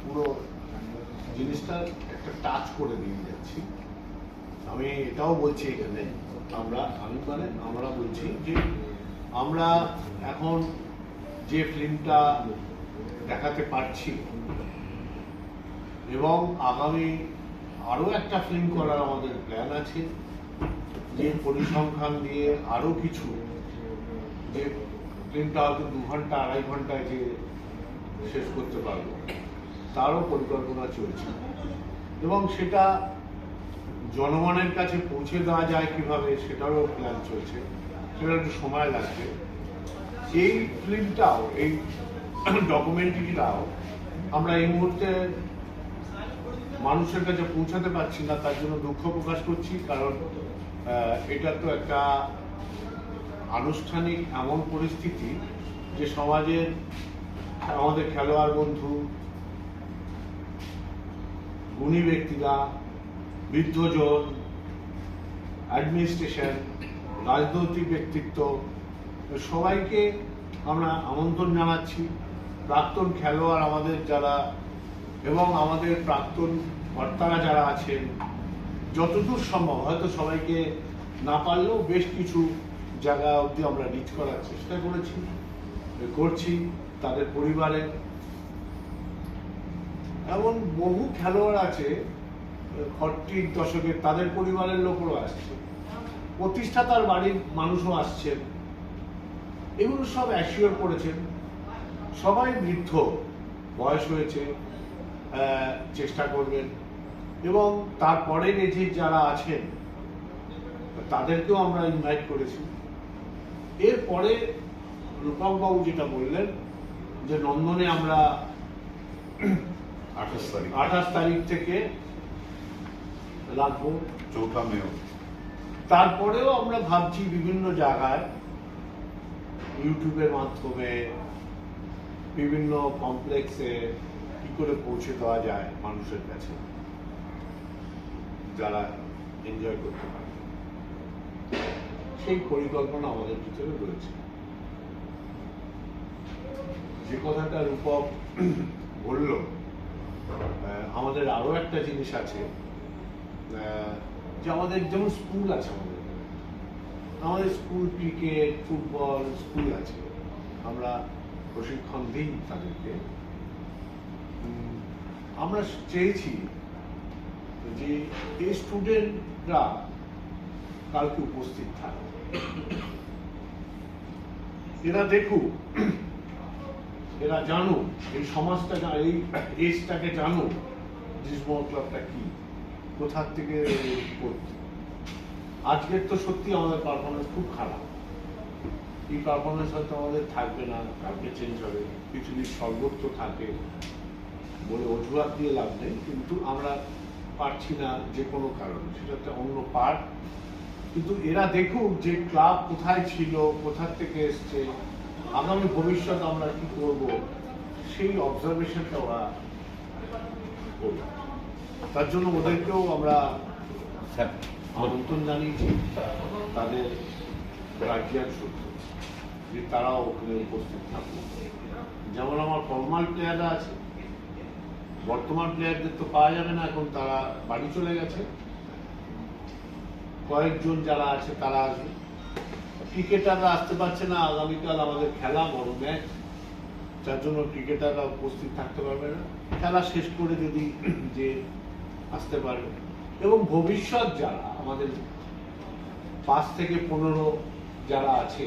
পুরো জিনিসটা একটা টাচ করে দিয়ে যাচ্ছি। আমি এটাও বলছি এখানে, আমরা, আমি মানে আমরা বলছি যে আমরা এখন যে ফিল্মটা দেখাতে পারছি এবং আগামী আরও একটা ফিল্ম করার আমাদের প্ল্যান আছে, যে পরিসংখ্যান দিয়ে আরও কিছু, যে ফিল্মটা হয়তো দু ঘণ্টা, আড়াই ঘন্টায় যে শেষ করতে পারব। তারও পরিকল্পনা চলছে। এবং সেটা জনগণের কাছে পৌঁছে দেওয়া যায় কীভাবে, সেটারও প্ল্যান চলছে। সেটা একটু সময় লাগবে। এই ফিল্মটাও এই ডকুমেন্টারিটাও আমরা এই মুহূর্তে মানুষের কাছে পৌঁছাতে পারছি না, তার জন্য দুঃখ প্রকাশ করছি। কারণ এটা তো একটা আনুষ্ঠানিক এমন পরিস্থিতি যে সমাজের আমাদের খেলোয়াড় বন্ধু, গুণী ব্যক্তিরা, বৃদ্ধজন অ্যাডমিনিস্ট্রেশন রাজনৈতিক ব্যক্তিত্ব, সবাইকে আমরা আমন্ত্রণ জানাচ্ছি। প্রাক্তন খেলোয়াড় আমাদের যারা এবং আমাদের প্রাক্তন কর্তারা যারা আছেন, যতদূর সম্ভব, হয়তো সবাইকে না পারলেও বেশ কিছু জায়গা অবধি আমরা রিচ করার চেষ্টা করেছি, করছি। তাদের পরিবারে এমন বহু খেলোয়াড় আছে ফর্টির দশকের তাদের পরিবারের লোকও আসছে। প্রতিষ্ঠাতার বাড়ির মানুষও আসছেন। এগুলো সব অ্যাসিওর করেছেন। সবাই বৃদ্ধ, বয়স হয়েছে চেষ্টা করবেন। এবং তারপরে যে যারা আছেন, তাদেরকেও আমরা ইনভাইট করেছি। এরপরে রূপকবাবু যেটা বললেন যে নন্দনে আমরা আঠাশ তারিখ। আঠাশ তারিখ থেকে রাখব। চৌঠা মে তারপরেও আমরা ভাবছি বিভিন্ন জায়গায় ইউটিউবের মাধ্যমে বিভিন্ন কমপ্লেক্সে কি করে পৌঁছে দেওয়া যায় মানুষের কাছে যারা এনজয় করতে পারে। সেই পরিকল্পনা আমাদের ভিতরে রয়েছে। যে কথাটা রূপক বলল আমাদের আরও একটা জিনিস আছে যে আমাদের যেমন স্কুল আছে আমাদের। আমাদের স্কুল ক্রিকেট ফুটবল স্কুল আছে। আমরা প্রশিক্ষণ দিই তাদেরকে। আমরা চেয়েছি যে এই স্টুডেন্টরা কালকে উপস্থিত থাকে। এরা দেখুক এরা জানুক, এই সমাজটা এই এজটাকে জানুক জিসমোহর ক্লাবটা কি? কোথার থেকে করছে? আজকের তো সত্যি আমাদের পারফরমেন্স খুব খারাপ। এই পারফরমেন্স হয়তো আমাদের থাকবে না, কালকে চেঞ্জ হবে কিছু পৃথিবীর সর্বত্র থাকে বলে অজুহাত দিয়ে লাভ নেই, কিন্তু আমরা পারছি না যে কোনো কারণে, সেটা একটা অন্য পার্ট কিন্তু এরা দেখুক যে ক্লাব কোথায় ছিল কোথার থেকে এসছে আগামী ভবিষ্যৎ আমরা কি করব সেই অবজারভেশনটা ওরা করবে। তার জন্য ওদেরকেও আমরা আমন্ত্রণ জানিয়েছি তাদের গার্জিয়ান সূত্রে যে তারাও ওখানে উপস্থিত থাকবে যেমন আমার ফর্মাল প্লেয়াররা আছে বর্তমান প্লেয়ারদের তো পাওয়া যাবে না এখন তারা বাড়ি চলে গেছে। কয়েকজন যারা আছে তারা আসবে। ক্রিকেটাররা আসতে পারছে না। আগামীকাল আমাদের খেলা বড় ম্যাচ। যার জন্য ক্রিকেটাররা উপস্থিত থাকতে পারবে না। খেলা শেষ করে যদি যে আসতে পারবে এবং ভবিষ্যৎ যারা, আমাদের পাঁচ থেকে পনেরো যারা আছে,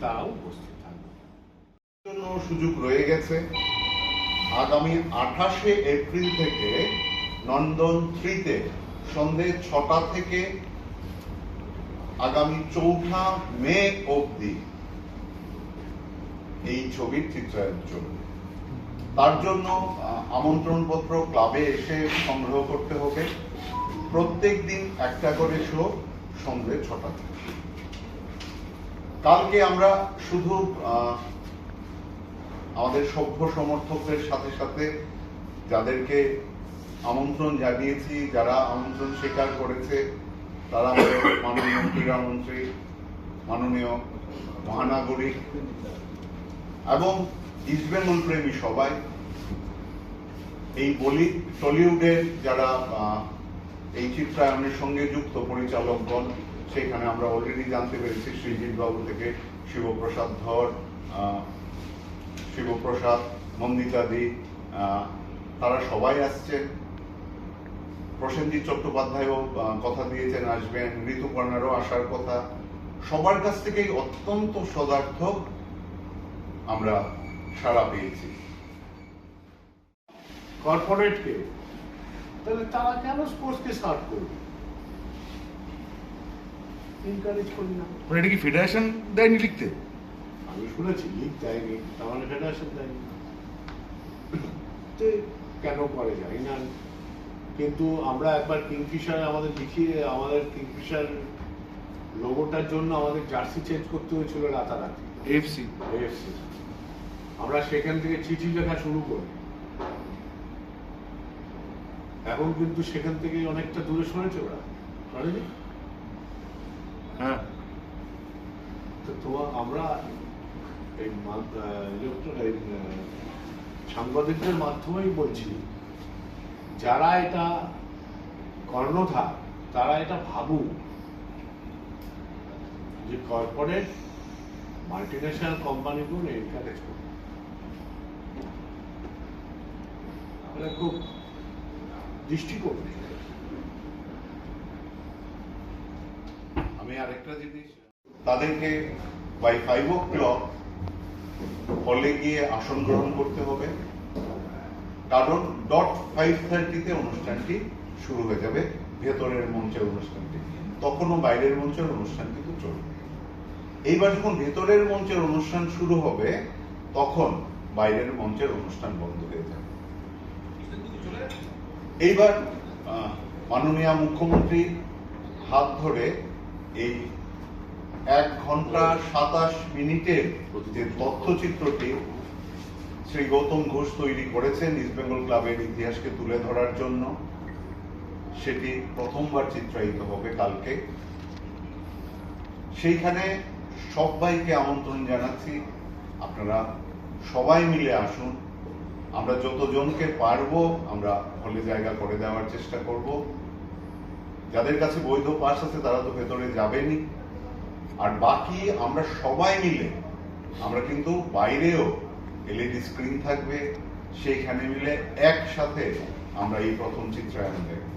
তারাও উপস্থিত থাকবে। জন্য সুযোগ রয়ে গেছে। আগামী আঠাশে এপ্রিল থেকে নন্দন থ্রিতে সন্ধে ছটা থেকে আগামী চৌঠা মে অবধি এই ছবির চিত্রায়ন চলবে। তার জন্য আমন্ত্রণপত্র ক্লাবে এসে সংগ্রহ করতে হবে। প্রত্যেক দিন একটা করে শো সন্ধ্যে ছটা কালকে আমরা শুধু আমাদের সভ্য সমর্থকদের সাথে সাথে যাদেরকে আমন্ত্রণ জানিয়েছি, যারা আমন্ত্রণ স্বীকার করেছে তারা মাননীয় ক্রীড়ামন্ত্রী মাননীয় মহানাগরিক এবং ইস্টবেঙ্গল প্রেমী সবাই। এই বলি টলিউডের যারা এই চিত্রায়নের সঙ্গে যুক্ত পরিচালকগণ সেখানে আমরা অলরেডি জানতে পেরেছি সৃজিৎ বাবু থেকে শিবপ্রসাদ ধর শিবপ্রসাদ মন্দিতাদি আহ, তারা সবাই আসছেন। প্রসেনজিৎ চট্টোপাধ্যায়ও কথা দিয়েছেন আসবেন। ঋতুপর্ণারও আসার কথা। সবার কাছ থেকেই অত্যন্ত সদার্থ আমরা সাড়া পেয়েছি। কর্পোরেটকে তাহলে তারা কেন স্পোর্টসকে সার্ভ করবে? এনকারেজ করি না। মানে এটা কি ফেডারেশন দেয়নি লিখতে? আমি শুনেছি লিগ দেয়নি। মানে ফেডারেশন দেয়নি। কেন করে? জানি না। কিন্তু আমরা একবার কিংফিশার আমাদের লিখিয়ে আমাদের কিংফিশার লোগোটার জন্য আমাদের জার্সি চেঞ্জ করতে হয়েছিল রাতারাতি। এফসি AFC আমরা সেখান থেকে চিঠি লেখা শুরু করি। এখন কিন্তু সেখান থেকে অনেকটা দূরে সরেছে ওরা। সরেনি? হ্যাঁ। তো তোমার আমরা এই, সাংবাদিকদের মাধ্যমেই বলছি। যারা এটা কর্ণধার, তারা এটা ভাবুক। যে কর্পোরেট মাল্টিনেশনাল কোম্পানিগুলো এনকারেজ করবে। খুব দৃষ্টিকোণ আমি আরেকটা জিনিস, তাদেরকে বাই ফাইভ ও ক্লক হলে গিয়ে আসন গ্রহণ করতে হবে। কারণ ডট ফাইভ থার্টিতে অনুষ্ঠানটি শুরু হয়ে যাবে, ভেতরের মঞ্চের অনুষ্ঠানটি। তখনও বাইরের মঞ্চের অনুষ্ঠান কিন্তু চলবে। এইবার যখন ভেতরের মঞ্চের অনুষ্ঠান শুরু হবে, তখন বাইরের মঞ্চের অনুষ্ঠান বন্ধ হয়ে যাবে। এইবার মাননীয় মুখ্যমন্ত্রী হাত ধরে এই এক ঘণ্টা সাতাশ মিনিটের যে তথ্যচিত্রটি শ্রী গৌতম ঘোষ তৈরি করেছেন ইস্ট বেঙ্গল ক্লাবের ইতিহাসকে তুলে ধরার জন্য। সেটি প্রথমবার চিত্রায়িত হবে কালকে। সেইখানে সবাইকে আমন্ত্রণ জানাচ্ছি। আপনারা সবাই মিলে আসুন। আমরা যতজনকে পারব, আমরা হলে জায়গা করে দেওয়ার চেষ্টা করব। যাদের কাছে বৈধ পাস আছে, তারা তো ভেতরে যাবেনি আর বাকি আমরা সবাই মিলে, আমরা কিন্তু বাইরেও এলইডি স্ক্রিন থাকবে সেইখানে মিলে একসাথে আমরা এই প্রথম চিত্রায়ন দেখব।